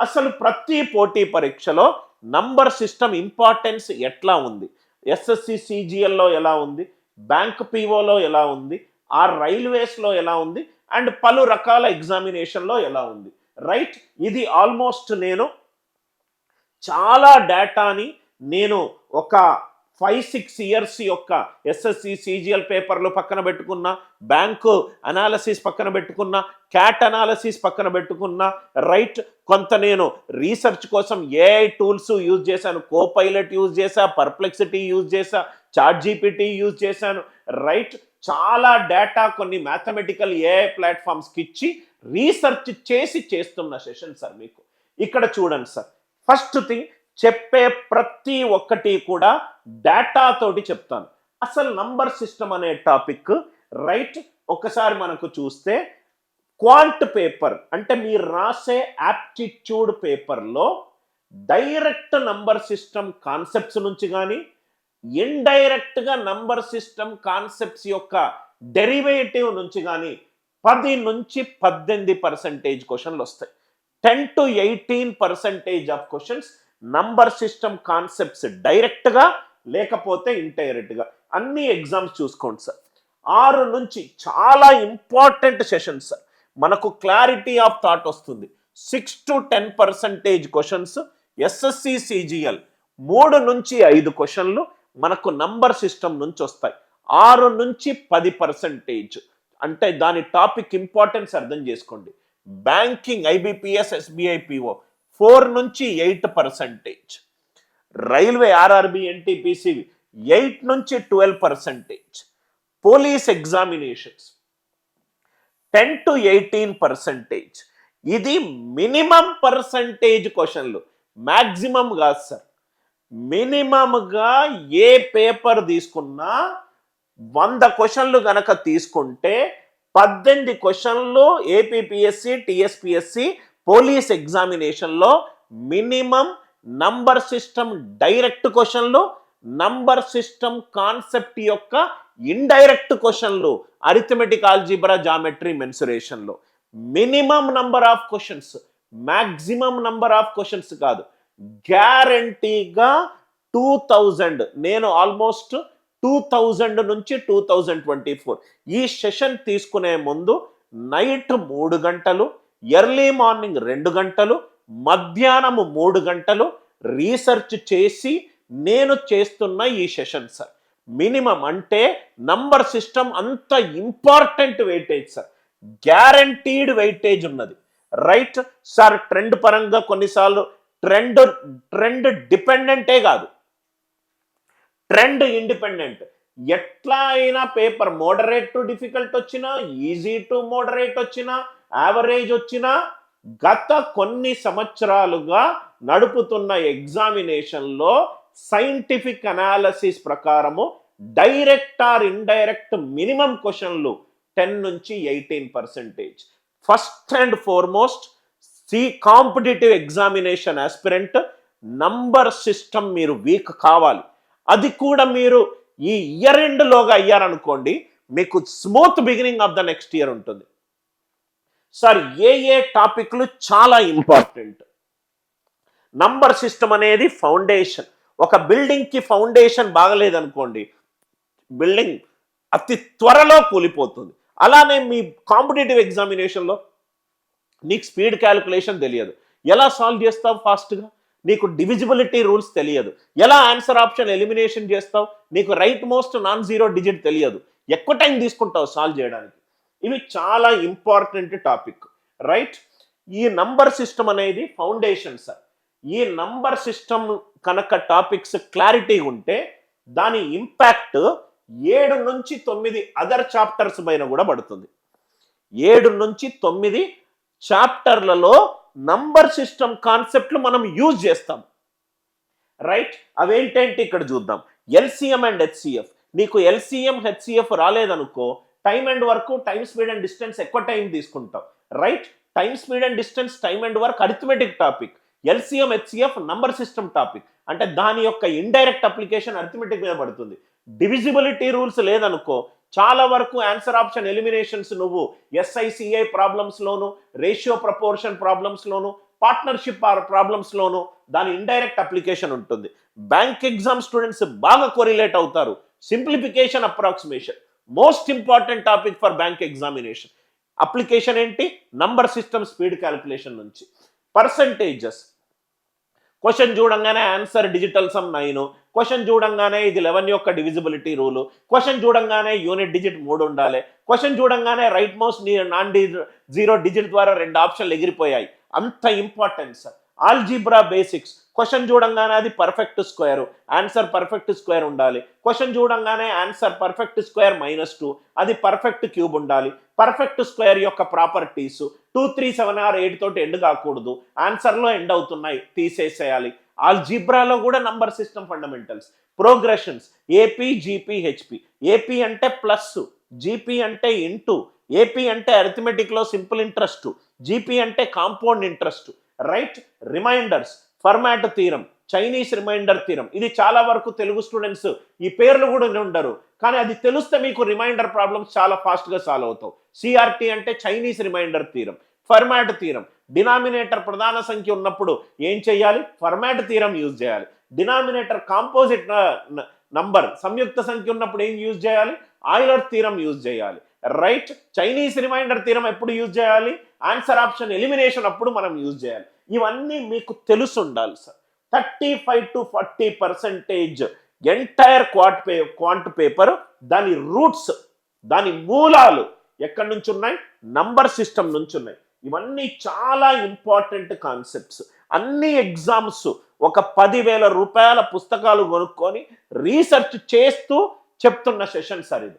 అసలు ప్రతి పోటీ పరీక్షలో నంబర్ సిస్టమ్ ఇంపార్టెన్స్ ఎట్లా ఉంది? ఎస్ఎస్సి సిజిఎల్లో ఎలా ఉంది? బ్యాంక్ పీఓలో ఎలా ఉంది? ఆ రైల్వేస్లో ఎలా ఉంది? అండ్ పలు రకాల ఎగ్జామినేషన్లో ఎలా ఉంది? రైట్? ఇది ఆల్మోస్ట్ నేను చాలా డేటాని నేను ఒక ఫైవ్ సిక్స్ ఇయర్స్ యొక్క ఎస్ఎస్సి సిజిఎల్ పేపర్లు పక్కన పెట్టుకున్న బ్యాంకు అనాలసిస్ పక్కన పెట్టుకున్న క్యాట్ అనాలసిస్ పక్కన పెట్టుకున్న రైట్ కొంత నేను రీసెర్చ్ కోసం ఏఐ టూల్స్ యూజ్ చేశాను కో పైలట్ యూజ్ చేశా పర్ప్లెక్సిటీ యూజ్ చేశా చాట్ జీపీటీ యూజ్ చేశాను రైట్ చాలా డేటా కొన్ని మ్యాథమెటికల్ ఏఐ ప్లాట్ఫామ్స్కి ఇచ్చి రీసెర్చ్ చేసి చేస్తున్న సెషన్ సార్ మీకు. ఇక్కడ చూడండి సార్ ఫస్ట్ థింగ్ చెప్పే ప్రతి ఒక్కటి కూడా డేటాతోటి చెప్తాను. అసలు నంబర్ సిస్టమ్ అనే టాపిక్ రైట్ ఒకసారి మనకు చూస్తే క్వాంట్ పేపర్ అంటే మీరు రాసే యాప్టిట్యూడ్ పేపర్లో డైరెక్ట్ నంబర్ సిస్టమ్ కాన్సెప్ట్స్ నుంచి కానీ ఇండైరెక్ట్గా నంబర్ సిస్టమ్ కాన్సెప్ట్స్ యొక్క డెరివేటివ్ నుంచి కానీ పది నుంచి పద్దెనిమిది పర్సెంటేజ్ క్వశ్చన్లు వస్తాయి. Ten to eighteen percentage of questions number system concepts డైరెక్ట్గా లేకపోతే ఇండైరెక్ట్గా అన్ని ఎగ్జామ్స్ చూసుకోండి సార్. ఆరు నుంచి చాలా ఇంపార్టెంట్ సెషన్స్ సార్. మనకు క్లారిటీ ఆఫ్ థాట్ వస్తుంది. Six to ten percentage questions SSC CGL. మూడు నుంచి ఐదు క్వశ్చన్లు మనకు నంబర్ సిస్టమ్ నుంచి వస్తాయి. ఆరు నుంచి పది పర్సెంటేజ్. అంటే దాని టాపిక్ ఇంపార్టెన్స్ అర్థం చేసుకోండి. Banking IBPS SBI PO. Four నుంచి eight percentage. Railway RRB NTPC eight నుంచి twelve percentage. Police examinations ten to eighteen percentage. ఇది మినిమం పర్సంటేజ్ క్వశ్చన్లు. మ్యాక్సిమం కాదు సార్. మినిమంగా ఏ పేపర్ తీసుకున్నా వంద క్వశ్చన్లు గనక తీసుకుంటే పద్దెనిమిది క్వశ్చన్లు ఏపీపీఎస్సి టిఎస్పిఎస్సి పోలీస్ ఎగ్జామినేషన్లో మినిమం నంబర్ సిస్టమ్ డైరెక్ట్ క్వశ్చన్లు నంబర్ సిస్టమ్ కాన్సెప్ట్ యొక్క ఇండైరెక్ట్ క్వశ్చన్లు arithmetic algebra geometry మెన్సురేషన్లు. Minimum number of questions maximum number of questions కాదు. గ్యారంటీగా టూ థౌజండ్ నేను ఆల్మోస్ట్ టూ థౌజండ్ నుంచి టూ థౌజండ్ ట్వంటీ ఫోర్. ఈ session తీసుకునే ముందు నైట్ మూడు గంటలు ఎర్లీ మార్నింగ్ రెండు గంటలు మధ్యాహ్నం మూడు గంటలు రీసెర్చ్ చేసి నేను చేస్తున్న ఈ సెషన్ సార్. మినిమం అంటే నంబర్ సిస్టమ్ అంత important weightage sir. Guaranteed weightage ఉన్నది. రైట్ సార్ ట్రెండ్ పరంగా కొన్నిసార్లు ట్రెండ్ ట్రెండ్ డిపెండెంటే కాదు. Trend independent. ఎట్లా అయినా పేపర్ మోడరేట్ టు డిఫికల్ట్ వచ్చినా ఈజీ టు మోడరేట్ వచ్చినా యావరేజ్ వచ్చినా గత కొన్ని సంవత్సరాలుగా నడుపుతున్న ఎగ్జామినేషన్లో సైంటిఫిక్ అనాలసిస్ ప్రకారము డైరెక్ట్ ఆర్ ఇండైరెక్ట్ మినిమం క్వశ్చన్లు టెన్ నుంచి eighteen percentage. First and foremost C competitive examination aspirant number system మీరు వీక్ కావాలి. అది కూడా మీరు ఈ ఇయర్ ఎండ్లోగా అయ్యారనుకోండి మీకు smooth beginning of the next year ఉంటుంది. సార్ ఏ ఏ టాపిక్లు చాలా ఇంపార్టెంట్. నంబర్ సిస్టమ్ అనేది ఫౌండేషన్. ఒక బిల్డింగ్కి ఫౌండేషన్ బాగలేదనుకోండి బిల్డింగ్ అతి త్వరలో కూలిపోతుంది. అలానే మీ కాంపిటేటివ్ ఎగ్జామినేషన్లో నీకు స్పీడ్ క్యాలిక్యులేషన్ తెలియదు. ఎలా సాల్వ్ చేస్తావు ఫాస్ట్గా? నీకు డివిజిబిలిటీ రూల్స్ తెలియదు. ఎలా ఆన్సర్ ఆప్షన్ ఎలిమినేషన్ చేస్తావు? నీకు right most non zero digit తెలియదు. ఎక్కువ టైం తీసుకుంటావు సాల్వ్ చేయడానికి. ఇవి చాలా ఇంపార్టెంట్ టాపిక్ రైట్ ఈ నంబర్ సిస్టమ్ అనేది ఫౌండేషన్ సార్ ఈ నంబర్ సిస్టమ్ కనుక టాపిక్స్ క్లారిటీ ఉంటే దాని ఇంపాక్ట్ ఏడు నుంచి తొమ్మిది అదర్ చాప్టర్స్ పైన కూడా పడుతుంది. ఏడు నుంచి తొమ్మిది చాప్టర్లలో నంబర్ సిస్టమ్ కాన్సెప్ట్లు మనం యూజ్ చేస్తాం. రైట్ అవేంటేంటి ఇక్కడ చూద్దాం. ఎల్సిఎం అండ్ హెచ్సిఎఫ్ నీకు LCM HCF రాలేదనుకో time and work time speed and distance ఎక్కువ టైం తీసుకుంటాం. Right time speed and distance time and work arithmetic topic LCM HCF number system topic అంటే దాని యొక్క ఇండైరెక్ట్ అప్లికేషన్ అరిథమెటిక్ మీద పడుతుంది. Divisibility rules లేదనుకో చాలా వరకు ఆన్సర్ ఆప్షన్ ఎలిమినేషన్స్ నువ్వు ఎస్ఐసిఐ ప్రాబ్లమ్స్లోను రేషియో ప్రపోర్షన్ ప్రాబ్లమ్స్లోను పార్ట్నర్షిప్ ప్రాబ్లమ్స్లోను దాని ఇండైరెక్ట్ అప్లికేషన్ ఉంటుంది. బ్యాంక్ ఎగ్జామ్ స్టూడెంట్స్ బాగా కొరిలేట్ అవుతారు. Simplification approximation most important topic for bank examination. Application ఏంటి? నంబర్ సిస్టమ్ స్పీడ్ క్యాలిక్యులేషన్ నుంచి. పర్సంటేజెస్. క్వశ్చన్ చూడంగానే answer digital sum nine. Question చూడంగానే ఇది లెవెన్ యొక్క డివిజిబిలిటీ రూలు. క్వశ్చన్ చూడంగానే యూనిట్ డిజిట్ మూడు ఉండాలి. క్వశ్చన్ చూడంగానే right most non D zero digit ద్వారా రెండు ఆప్షన్లు ఎగిరిపోయాయి. అంత ఇంపార్టెన్స్ ఆల్జీబ్రా బేసిక్స్. క్వశ్చన్ చూడంగానే అది perfect square. Answer perfect square ఉండాలి. క్వశ్చన్ చూడంగానే answer perfect square minus two. అది పర్ఫెక్ట్ క్యూబ్ ఉండాలి. పర్ఫెక్ట్ స్క్వేర్ యొక్క properties two three seven or eight తోటి ఎండ్ కాకూడదు. ఆన్సర్లో ఎండ్ అవుతున్నాయి. తీసేసేయాలి. ఆల్జీబ్రాలో కూడా number system fundamentals. Progressions. AP GP HP. AP అంటే ప్లస్ జీపీ అంటే ఇంటూ. ఏపీ అంటే అరిథమెటిక్లో సింపుల్ ఇంట్రెస్ట్. జీపీ అంటే compound interest. Right remainders Fermat theorem. Chinese remainder theorem. ఇది చాలా వరకు తెలుగు స్టూడెంట్స్ ఈ పేర్లు కూడా ఉండరు. కానీ అది తెలిస్తే మీకు రిమైండర్ ప్రాబ్లమ్స్ చాలా ఫాస్ట్గా సాల్వ్ అవుతావు. సిఆర్టీ అంటే Chinese remainder theorem. Fermat theorem. Denominator ప్రధాన సంఖ్య ఉన్నప్పుడు ఏం చేయాలి? ఫర్మాట్ తీరం యూజ్ చేయాలి. డినామినేటర్ కాంపోజిట్ నంబర్ సంయుక్త సంఖ్య ఉన్నప్పుడు ఏం యూజ్ చేయాలి? ఆయిలర్ తీరం యూజ్ చేయాలి. రైట్ చైనీస్ రిమైండర్ తీరం ఎప్పుడు యూజ్ చేయాలి? ఆన్సర్ ఆప్షన్ ఎలిమినేషన్ అప్పుడు మనం యూజ్ చేయాలి. ఇవన్నీ మీకు తెలుసు ఉండాలి sir. Thirty five to forty percentage entire quant pay quant paper దాని రూట్స్ దాని మూలాలు ఎక్కడి నుంచి ఉన్నాయి? నంబర్ సిస్టమ్ నుంచి ఉన్నాయి. ఇవన్నీ చాలా ఇంపార్టెంట్ కాన్సెప్ట్స్. అన్ని ఎగ్జామ్స్ ఒక పదివేల రూపాయల పుస్తకాలు కొనుక్కొని రీసెర్చ్ చేస్తూ చెప్తున్న సెషన్ సార్ ఇది.